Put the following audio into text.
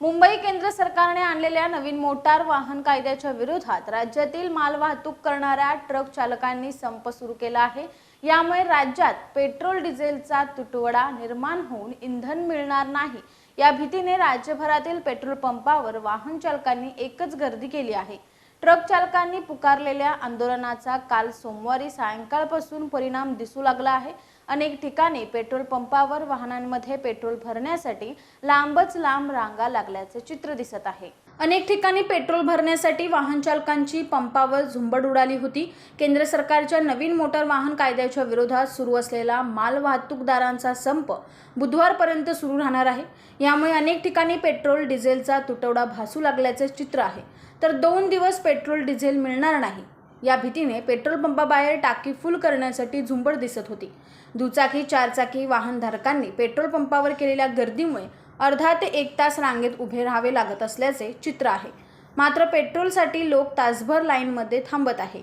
मुंबई केंद्र सरकारने आणलेल्या नवीन मोटार वाहन कायद्याच्या विरोधात राज्यातील मालवाहतूक करणाऱ्या ट्रक चालकांनी संप सुरू केला आहे. यामुळे राज्यात पेट्रोल डिझेलचा तुटवडा निर्माण होऊन इंधन मिळणार नाही. या भीतीने राज्यभरातील पेट्रोल पंपावर वाहन चालकांनी एकच गर्दी केली आहे. ट्रक चालकांनी पुकारलेल्या आंदोलनाचा काल सोमवारी सायंकाळपासून परिणाम दिसू लागला आहे. अनेक ठिकाणी पेट्रोल पंपावर वाहनांमध्ये पेट्रोल भरण्यासाठी लांबच लांब रांगा लागल्याचे चित्र दिसत आहे. अनेक ठिकाणी पेट्रोल भरण्यासाठी वाहन चालकांची पंपावर झुंबड उडाली होती. केंद्र सरकारच्या नवीन मोटार वाहन कायद्याच्या विरोधात सुरू असलेला माल वाहतूकदारांचा संप बुधवारपर्यंत सुरू राहणार आहे. यामुळे अनेक ठिकाणी पेट्रोल डिझेलचा तुटवडा भासू लागल्याचे चित्र आहे. तर दोन दिवस पेट्रोल डिझेल मिळणार नाही. या भीतीने पेट्रोल पंपाबाहेर टाकी फुल करण्यासाठी झुंबड दिसत होती. दुचाकी चारचाकी वाहनधारकांनी पेट्रोल पंपावर केलेल्या गर्दीमुळे अर्धा ते एक तास रांगेत उभे राहावे लागत असल्याचे चित्र आहे. मात्र पेट्रोलसाठी लोक तासभर लाईनमध्ये थांबत आहे.